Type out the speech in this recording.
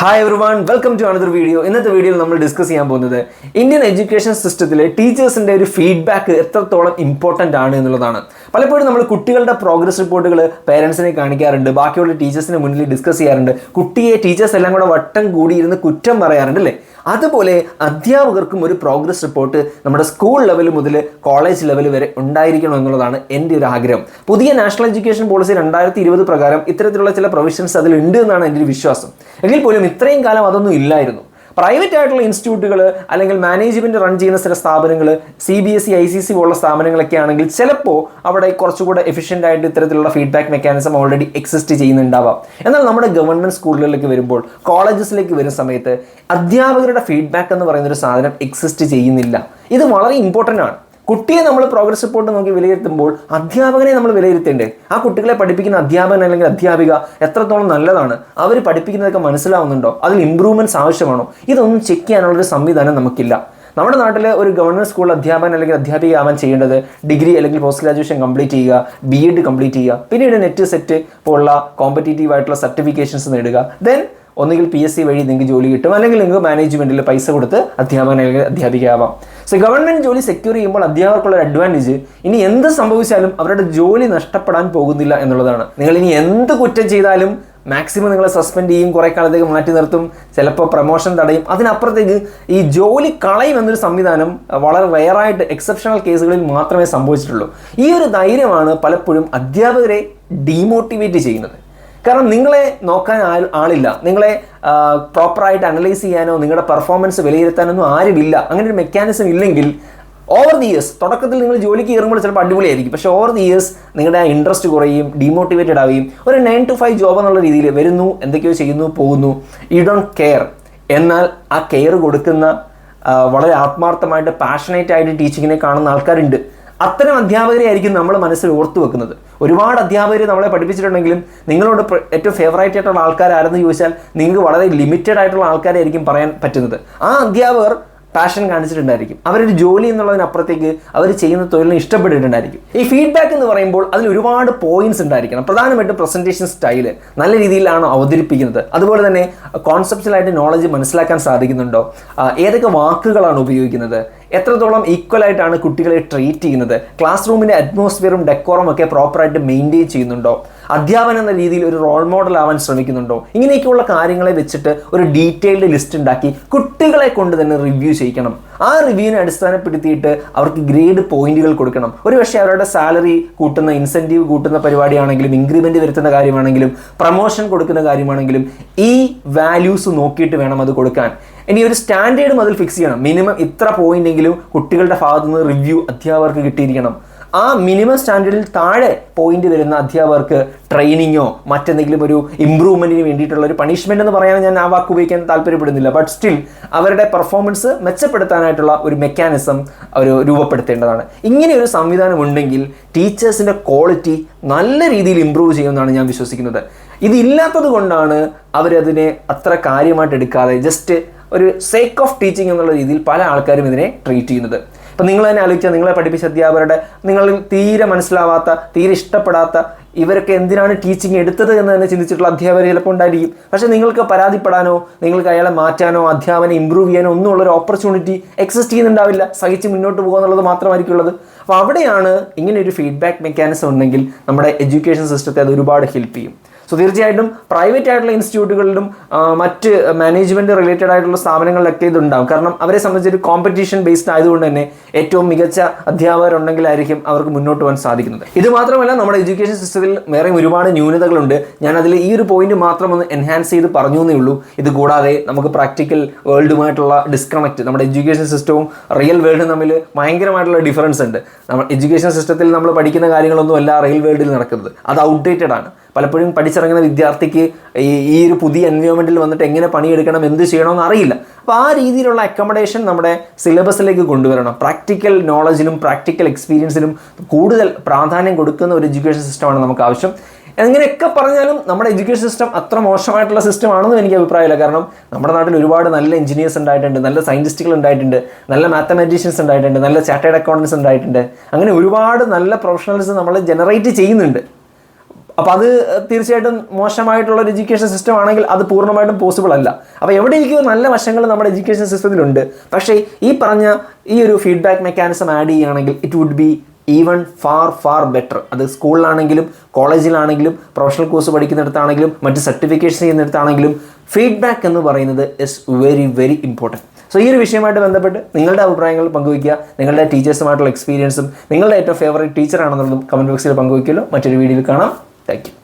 Hi everyone welcome to another video ഇന്നത്തെ വീഡിയോയിൽ നമ്മൾ ഡിസ്കസ് ചെയ്യാൻ പോകുന്നത് ഇന്ത്യൻ എഡ്യൂക്കേഷൻ സിസ്റ്റത്തിലെ ടീച്ചേഴ്സിന്റെ ഒരു ഫീഡ്ബാക്ക് എത്രത്തോളം ഇമ്പോർട്ടന്റ് ആണ് എന്നുള്ളതാണ്. പലപ്പോഴും നമ്മൾ കുട്ടികളുടെ പ്രോഗ്രസ് റിപ്പോർട്ടുകൾ പേരൻസിനെ കാണിക്കാറുണ്ട്. ബാക്കിയുള്ള ടീച്ചേഴ്സിന് മുന്നിൽ ഡിസ്കസ് ചെയ്യാറുണ്ട്. കുട്ടിയെ ടീച്ചേഴ്സ് എല്ലാം കൂടെ വട്ടം കൂടിയിരുന്ന് കുറ്റം പറയാറുണ്ട് അല്ലേ? അതുപോലെ അധ്യാപകർക്കും ഒരു പ്രോഗ്രസ് റിപ്പോർട്ട് നമ്മുടെ സ്കൂൾ ലെവൽ മുതൽ കോളേജ് ലെവൽ വരെ ഉണ്ടായിരിക്കണം എന്നുള്ളതാണ് എന്റെ ഒരു ആഗ്രഹം. പുതിയ നാഷണൽ എഡ്യൂക്കേഷൻ പോളിസി രണ്ടായിരത്തി ഇരുപത് പ്രകാരം ഇത്തരത്തിലുള്ള ചില പ്രൊവിഷൻസ് അതിൽ ഉണ്ട് എന്നാണ് എന്റെ ഒരു വിശ്വാസം. എങ്കിൽ പോലും ഇത്രയും കാലം അതൊന്നും ഇല്ലായിരുന്നു. പ്രൈവറ്റ് ആയിട്ടുള്ള ഇൻസ്റ്റിറ്റ്യൂട്ടുകൾ അല്ലെങ്കിൽ മാനേജ്മെന്റ് റൺ ചെയ്യുന്ന ചില സ്ഥാപനങ്ങൾ C B S E I C C പോലുള്ള സ്ഥാപനങ്ങളൊക്കെ ആണെങ്കിൽ ചിലപ്പോൾ അവിടെ കുറച്ചുകൂടെ എഫിഷ്യന്റ് ആയിട്ട് ഇത്തരത്തിലുള്ള ഫീഡ്ബാക്ക് മെക്കാനിസം ഓൾറെഡി എക്സിസ്റ്റ് ചെയ്യുന്നുണ്ടാവാം. എന്നാൽ നമ്മുടെ ഗവൺമെന്റ് സ്കൂളുകളിലേക്ക് വരുമ്പോൾ കോളേജസിലേക്ക് വരുന്ന സമയത്ത് അധ്യാപകരുടെ ഫീഡ്ബാക്ക് എന്ന് പറയുന്ന ഒരു സാധനം എക്സിസ്റ്റ് ചെയ്യുന്നില്ല. ഇത് വളരെ ഇമ്പോർട്ടന്റ് ആണ്. കുട്ടിയെ നമ്മൾ പ്രോഗ്രസ് റിപ്പോർട്ട് നോക്കി വിലയിരുത്തുമ്പോൾ അധ്യാപകനെ നമ്മൾ വിലയിരുത്തേണ്ടേ? ആ കുട്ടികളെ പഠിപ്പിക്കുന്ന അധ്യാപകൻ അല്ലെങ്കിൽ അധ്യാപിക എത്രത്തോളം നല്ലതാണ്? അവർ പഠിപ്പിക്കുന്നതൊക്കെ മനസ്സിലാവുന്നുണ്ടോ? അതിൽ ഇമ്പ്രൂവ്മെന്റ്സ് ആവശ്യമാണോ? ഇതൊന്നും ചെക്ക് ചെയ്യാനുള്ള ഒരു സംവിധാനം നമുക്കില്ല. നമ്മുടെ നാട്ടിൽ ഒരു ഗവൺമെന്റ് സ്കൂൾ അധ്യാപകൻ അല്ലെങ്കിൽ അധ്യാപിക ആവാൻ ചെയ്യേണ്ടത് ഡിഗ്രി അല്ലെങ്കിൽ പോസ്റ്റ് ഗ്രാജുവേഷൻ കംപ്ലീറ്റ് ചെയ്യുക ബി എഡ് കംപ്ലീറ്റ് ചെയ്യുക പിന്നീട് നെറ്റ് സെറ്റ് പോലുള്ള കോമ്പറ്റേറ്റീവ് ആയിട്ടുള്ള സർട്ടിഫിക്കേഷൻസ് നേടുക. ദെൻ ഒന്നുകിൽ പി എസ് സി വഴി നിങ്ങൾക്ക് ജോലി കിട്ടും. അല്ലെങ്കിൽ നിങ്ങൾക്ക് മാനേജ്മെന്റിൽ പൈസ കൊടുത്ത് അധ്യാപകൻ അല്ലെങ്കിൽ അധ്യാപികയാവാം. സോ ഗവൺമെന്റ് ജോലി സെക്യൂർ ചെയ്യുമ്പോൾ അധ്യാപകർക്കുള്ള ഒരു അഡ്വാന്റേജ് ഇനി എന്ത് സംഭവിച്ചാലും അവരുടെ ജോലി നഷ്ടപ്പെടാൻ പോകുന്നില്ല എന്നുള്ളതാണ്. നിങ്ങൾ ഇനി എന്ത് കുറ്റം ചെയ്താലും മാക്സിമം നിങ്ങളെ സസ്പെൻഡ് ചെയ്യും കുറേ കാലത്തേക്ക് മാറ്റി നിർത്തും ചിലപ്പോൾ പ്രൊമോഷൻ തടയും. അതിനപ്പുറത്തേക്ക് ഈ ജോലി കളയും എന്നൊരു സംവിധാനം വളരെ റയറായിട്ട് എക്സെപ്ഷണൽ കേസുകളിൽ മാത്രമേ സംഭവിച്ചിട്ടുള്ളൂ. ഈ ഒരു ധൈര്യമാണ് പലപ്പോഴും അധ്യാപകരെ ഡീമോട്ടിവേറ്റ് ചെയ്യുന്നത്. കാരണം നിങ്ങളെ നോക്കാൻ ആളില്ല. നിങ്ങളെ പ്രോപ്പറായിട്ട് അനലൈസ് ചെയ്യാനോ നിങ്ങളുടെ പെർഫോമൻസ് വിലയിരുത്താനൊന്നും ആരുമില്ല. അങ്ങനെ ഒരു മെക്കാനിസം ഇല്ലെങ്കിൽ ഓവർ ദി ഇയേഴ്സ് തുടക്കത്തിൽ നിങ്ങൾ ജോലിക്ക് കയറുമ്പോൾ ചിലപ്പോൾ അടിപൊളിയായിരിക്കും. പക്ഷേ ഓവർ ദി ഇയേഴ്സ് നിങ്ങളുടെ ഇൻട്രസ്റ്റ് കുറയും ഡീമോട്ടിവേറ്റഡ് ആവുകയും ഒരു നയൻ ടു ഫൈവ് ജോബ് എന്നുള്ള രീതിയിൽ വരുന്നു എന്തൊക്കെയോ ചെയ്യുന്നു പോകുന്നു. യു ഡോണ്ട് കെയർ എന്നാൽ ആ കെയർ കൊടുക്കുന്ന വളരെ ആത്മാർത്ഥമായിട്ട് പാഷനേറ്റ് ആയിട്ട് ടീച്ചിങ്ങിനെ കാണുന്ന ആൾക്കാരുണ്ട്. അത്തരം അധ്യാപകരെ ആയിരിക്കും നമ്മൾ മനസ്സിൽ ഓർത്തു വെക്കുന്നത്. ഒരുപാട് അധ്യാപകർ നമ്മളെ പഠിപ്പിച്ചിട്ടുണ്ടെങ്കിലും നിങ്ങളോട് ഏറ്റവും ഫേവറേറ്റ് ആയിട്ടുള്ള ആൾക്കാരാരെന്ന് ചോദിച്ചാൽ നിങ്ങൾക്ക് വളരെ ലിമിറ്റഡ് ആയിട്ടുള്ള ആൾക്കാരായിരിക്കും പറയാൻ പറ്റുന്നത്. ആ അധ്യാപകർ പാഷൻ കാണിച്ചിട്ടുണ്ടായിരിക്കും. അവരൊരു ജോലി എന്നുള്ളതിനപ്പുറത്തേക്ക് അവർ ചെയ്യുന്ന തൊഴിലിനെ ഇഷ്ടപ്പെട്ടിട്ടുണ്ടായിരിക്കും. ഈ ഫീഡ്ബാക്ക് എന്ന് പറയുമ്പോൾ അതിൽ ഒരുപാട് പോയിന്റ്സ് ഉണ്ടായിരിക്കണം. പ്രധാനമായിട്ടും പ്രസന്റേഷൻ സ്റ്റൈൽ നല്ല രീതിയിലാണോ അവതരിപ്പിക്കുന്നത്. അതുപോലെ തന്നെ കോൺസെപ്റ്റലായിട്ട് നോളജ് മനസ്സിലാക്കാൻ സാധിക്കുന്നുണ്ടോ? ഏതൊക്കെ വാക്കുകളാണ് ഉപയോഗിക്കുന്നത്? എത്രത്തോളം ഈക്വൽ ആയിട്ടാണ് കുട്ടികളെ ട്രീറ്റ് ചെയ്യുന്നത്? ക്ലാസ് റൂമിന്റെ അറ്റ്മോസ്ഫിയറും ഡെക്കോറും ഒക്കെ പ്രോപ്പറായിട്ട് മെയിന്റെയിൻ ചെയ്യുന്നുണ്ടോ? അധ്യാപനം എന്ന രീതിയിൽ ഒരു റോൾ മോഡൽ ആവാൻ ശ്രമിക്കുന്നുണ്ടോ? ഇങ്ങനെയൊക്കെയുള്ള കാര്യങ്ങളെ വെച്ചിട്ട് ഒരു ഡീറ്റെയിൽഡ് ലിസ്റ്റ് ഉണ്ടാക്കി കുട്ടികളെ കൊണ്ട് തന്നെ റിവ്യൂ ചെയ്യിക്കണം. ആ റിവ്യൂവിനെ അടിസ്ഥാനപ്പെടുത്തിയിട്ട് അവർക്ക് ഗ്രേഡ് പോയിന്റുകൾ കൊടുക്കണം. ഒരു പക്ഷേ അവരുടെ സാലറി കൂട്ടുന്ന ഇൻസെന്റീവ് കൂട്ടുന്ന പരിപാടിയാണെങ്കിലും ഇൻക്രിമെന്റ് വരുത്തുന്ന കാര്യമാണെങ്കിലും പ്രൊമോഷൻ കൊടുക്കുന്ന കാര്യമാണെങ്കിലും ഈ വാല്യൂസ് നോക്കിയിട്ട് വേണം അത് കൊടുക്കാൻ. ഇനി ഒരു സ്റ്റാൻഡേർഡ് അതിൽ ഫിക്സ് ചെയ്യണം. മിനിമം ഇത്ര പോയിന്റെങ്കിലും കുട്ടികളുടെ ഭാഗത്തുനിന്ന് റിവ്യൂ അധ്യാപകർക്ക് കിട്ടിയിരിക്കണം. ആ മിനിമം സ്റ്റാൻഡേർഡിൽ താഴെ പോയിന്റ് വരുന്ന അധ്യാപകർക്ക് ട്രെയിനിങ്ങോ മറ്റെന്തെങ്കിലും ഒരു ഇമ്പ്രൂവ്മെന്റിന് വേണ്ടിയിട്ടുള്ള ഒരു പണിഷ്മെന്റ് എന്ന് പറയാൻ ഞാൻ ആ വാക്ക് ഉപയോഗിക്കാൻ താല്പര്യപ്പെടുന്നില്ല. ബട്ട് സ്റ്റിൽ അവരുടെ പെർഫോമൻസ് മെച്ചപ്പെടുത്താനായിട്ടുള്ള ഒരു മെക്കാനിസം ഒരു രൂപപ്പെടുത്തേണ്ടതാണ്. ഇങ്ങനെ ഒരു സംവിധാനം ഉണ്ടെങ്കിൽ ടീച്ചേഴ്സിന്റെ ക്വാളിറ്റി നല്ല രീതിയിൽ ഇമ്പ്രൂവ് ചെയ്യുമെന്നാണ് ഞാൻ വിശ്വസിക്കുന്നത്. ഇതില്ലാത്തത് കൊണ്ടാണ് അവരതിനെ അത്ര കാര്യമായിട്ട് എടുക്കാതെ ജസ്റ്റ് ഒരു സേക്ക് ഓഫ് ടീച്ചിങ് എന്നുള്ള രീതിയിൽ പല ആൾക്കാരും ഇതിനെ ട്രീറ്റ് ചെയ്യുന്നത്. ഇപ്പം നിങ്ങൾ തന്നെ ആലോചിച്ചാൽ നിങ്ങളെ പഠിപ്പിച്ച അധ്യാപകരുടെ നിങ്ങളിൽ തീരെ മനസ്സിലാവാത്ത തീരെ ഇഷ്ടപ്പെടാത്ത ഇവരൊക്കെ എന്തിനാണ് ടീച്ചിങ് എടുത്തത് എന്ന് തന്നെ ചിന്തിച്ചിട്ടുള്ള അധ്യാപകർ ചിലപ്പോൾ ഉണ്ടായിരിക്കും. പക്ഷേ നിങ്ങൾക്ക് പരാതിപ്പെടാനോ നിങ്ങൾക്ക് അയാളെ മാറ്റാനോ അധ്യാപനം ഇമ്പ്രൂവ് ചെയ്യാനോ ഒന്നും ഉള്ള ഒരു ഓപ്പർച്യൂണിറ്റി എക്സിസ്റ്റ് ചെയ്യുന്നുണ്ടാവില്ല. സഹിച്ച് മുന്നോട്ട് പോകുക എന്നുള്ളത് മാത്രമായിരിക്കും ഉള്ളത്. അപ്പോൾ അവിടെയാണ് ഇങ്ങനെ ഒരു ഫീഡ്ബാക്ക് മെക്കാനിസം ഉണ്ടെങ്കിൽ നമ്മുടെ എഡ്യൂക്കേഷൻ സിസ്റ്റത്തെ അത് ഒരുപാട് ഹെൽപ്പ് ചെയ്യും. സോ തീർച്ചയായിട്ടും പ്രൈവറ്റ് ആയിട്ടുള്ള ഇൻസ്റ്റിറ്റ്യൂട്ടുകളിലും മറ്റ് മാനേജ്മെന്റ് റിലേറ്റഡ് ആയിട്ടുള്ള സ്ഥാപനങ്ങളിലൊക്കെ ഇതുണ്ടാവും. കാരണം അവരെ സംബന്ധിച്ച് ഒരു കോമ്പറ്റീഷൻ ബേസ്ഡ് ആയതുകൊണ്ട് തന്നെ ഏറ്റവും മികച്ച അധ്യാപകരുണ്ടെങ്കിലായിരിക്കും അവർക്ക് മുന്നോട്ട് പോകാൻ സാധിക്കുന്നത്. ഇത് മാത്രമല്ല നമ്മുടെ എഡ്യൂക്കേഷൻ സിസ്റ്റത്തിൽ വേറെ ഒരുപാട് ന്യൂനതകളുണ്ട്. ഞാൻ അതിൽ ഈ ഒരു പോയിന്റ് മാത്രം ഒന്ന് എൻഹാൻസ് ചെയ്ത് പറഞ്ഞു എന്നേ ഉള്ളൂ. ഇത് കൂടാതെ നമുക്ക് പ്രാക്ടിക്കൽ വേൾഡുമായിട്ടുള്ള ഡിസ്കണക്ട് നമ്മുടെ എഡ്യൂക്കേഷൻ സിസ്റ്റവും റിയൽ വേൾഡും തമ്മിൽ ഭയങ്കരമായിട്ടുള്ള ഡിഫറൻസ് ഉണ്ട്. നമ്മൾ എഡ്യൂക്കേഷൻ സിസ്റ്റത്തിൽ നമ്മൾ പഠിക്കുന്ന കാര്യങ്ങളൊന്നും അല്ല റിയൽ വേൾഡിൽ നടക്കുന്നത്. അത് ഔട്ട്ഡേറ്റഡ് ആണ്. പലപ്പോഴും പഠിച്ചിറങ്ങുന്ന വിദ്യാർത്ഥിക്ക് ഈ ഈ ഒരു പുതിയ എൻവയോൺമെന്റിൽ വന്നിട്ട് എങ്ങനെ പണിയെടുക്കണം എന്ത് ചെയ്യണമെന്ന് അറിയില്ല. അപ്പോൾ ആ രീതിയിലുള്ള അക്കോമഡേഷൻ നമ്മുടെ സിലബസിലേക്ക് കൊണ്ടുവരണം. പ്രാക്ടിക്കൽ നോളജിലും പ്രാക്ടിക്കൽ എക്സ്പീരിയൻസിനും കൂടുതൽ പ്രാധാന്യം കൊടുക്കുന്ന ഒരു എഡ്യൂക്കേഷൻ സിസ്റ്റമാണ് നമുക്ക് ആവശ്യം. എങ്ങനെയൊക്കെ പറഞ്ഞാലും നമ്മുടെ എഡ്യൂക്കേഷൻ സിസ്റ്റം അത്ര മോശമായിട്ടുള്ള സിസ്റ്റം ആണെന്നും എനിക്ക് അഭിപ്രായമില്ല. കാരണം നമ്മുടെ നാട്ടിൽ ഒരുപാട് നല്ല എഞ്ചിനീയേഴ്സ് ഉണ്ടായിട്ടുണ്ട് നല്ല സയന്റിസ്റ്റുകൾ ഉണ്ടായിട്ടുണ്ട് നല്ല മാത്തമാറ്റീഷ്യൻസ് ഉണ്ടായിട്ടുണ്ട് നല്ല ചാർട്ടേഡ് അക്കൗണ്ടൻസ് ഉണ്ടായിട്ടുണ്ട്. അങ്ങനെ ഒരുപാട് നല്ല പ്രൊഫഷണൽസ് നമ്മൾ ജനറേറ്റ് ചെയ്യുന്നുണ്ട്. അപ്പോൾ അത് തീർച്ചയായിട്ടും മോശമായിട്ടുള്ള ഒരു എഡ്യൂക്കേഷൻ സിസ്റ്റം ആണെങ്കിൽ അത് പൂർണമായിട്ടും പോസിബിൾ അല്ല. അപ്പോൾ എവിടെയൊക്കെയോ നല്ല വശങ്ങൾ നമ്മുടെ എഡ്യൂക്കേഷൻ സിസ്റ്റത്തിലുണ്ട്. പക്ഷേ ഈ പറഞ്ഞ ഈ ഒരു ഫീഡ്ബാക്ക് മെക്കാനിസം ആഡ് ചെയ്യുകയാണെങ്കിൽ it would be even far far better അത് സ്കൂളിലാണെങ്കിലും കോളേജിലാണെങ്കിലും പ്രൊഫഷണൽ കോഴ്സ് പഠിക്കുന്നിടത്താണെങ്കിലും മറ്റ് സർട്ടിഫിക്കേഷൻ ചെയ്യുന്നിടത്താണെങ്കിലും ഫീഡ്ബാക്ക് എന്ന് പറയുന്നത് is very very important so ഈ ഒരു വിഷയമായിട്ട് ബന്ധപ്പെട്ട് നിങ്ങളുടെ അഭിപ്രായങ്ങൾ പങ്കുവയ്ക്കുക. നിങ്ങളുടെ ടീച്ചേഴ്സുമായിട്ടുള്ള എക്സ്പീരിയൻസും നിങ്ങളുടെ ഏറ്റവും ഫേവറേറ്റ് ടീച്ചറാണെന്നുള്ളതും കമന്റ് ബോക്സിൽ പങ്കുവയ്ക്കുമല്ലോ മറ്റൊരു വീഡിയോയിൽ കാണാം. Thank you